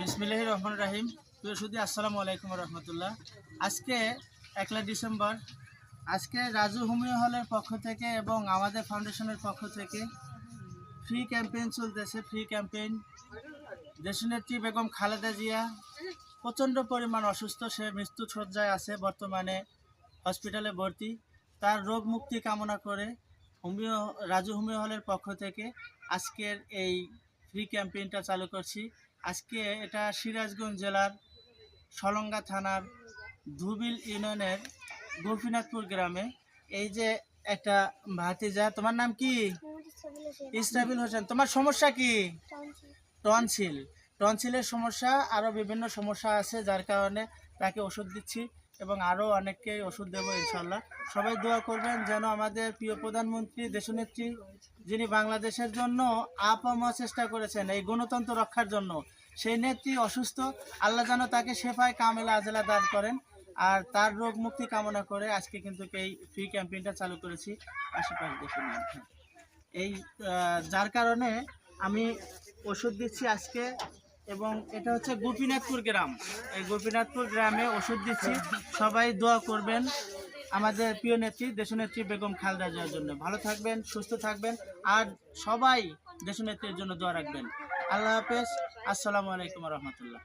বিসমিল্লাহ রহমান রাহিম। প্রিয় আসসালামু আলাইকুম রহমতুল্লাহ। আজকে একলা ডিসেম্বর। আজকে রাজু হোমিও হলের পক্ষ থেকে এবং আমাদের ফাউন্ডেশনের পক্ষ থেকে ফ্রি ক্যাম্পেইন চলতেছে, ফ্রি ক্যাম্পেইন। দেশনেত্রী বেগম খালেদা জিয়া প্রচণ্ড পরিমাণ অসুস্থ, সে মৃত্যু সজ্জায় আছে, বর্তমানে হসপিটালে ভর্তি। তার রোগ মুক্তি কামনা করে হোমিও, রাজু হোমিও হলের পক্ষ থেকে আজকের এই ফ্রি ক্যাম্পেইনটা চালু করছি। আজকে এটা সিরাজগঞ্জ জেলার সলঙ্গা থানার ধুবিল ইউনিয়নের গোপীনাথপুর গ্রামে। এই যে একটা ভাতিজা, তোমার নাম কি? ইসরাবিল হোসেন। তোমার সমস্যা কি? টনসিল। টনসিলের সমস্যা আরও বিভিন্ন সমস্যা আছে, যার কারণে তাকে ওষুধ দিচ্ছি। এবং আরও অনেককে ওষুধ দেবো ইনশাল্লাহ সবাই দোয়া করবেন যেন আমাদের প্রিয় প্রধানমন্ত্রী, দেশনেত্রী যিনি বাংলাদেশের জন্য আপম চেষ্টা করেছেন এই গণতন্ত্র রক্ষার জন্য, সেই নেত্রী অসুস্থ, আল্লাহ যেন তাকে সেফায় কামেলা আজেলা দান করেন আর তার রোগ মুক্তি কামনা করে আজকে কিন্তু এই ফ্রি ক্যাম্পেইনটা চালু করেছি। আশেপাশে দেশের হ্যাঁ। এই যার কারণে আমি ওষুধ দিচ্ছি আজকে। এবং এটা হচ্ছে গোপীনাথপুর গ্রাম। এই গোপীনাথপুর গ্রামে ওষুধ দিচ্ছি। সবাই দোয়া করবেন আমাদের প্রিয় নেত্রী, দেশনেত্রী বেগম খালদা জিয়ার জন্য। ভালো থাকবেন, সুস্থ থাকবেন, আর সবাই দেশনেত্রীর জন্য দোয়া রাখবেন। আল্লাহ হাফেজ। আসসালামু আলাইকুম রহমতুল্লাহ।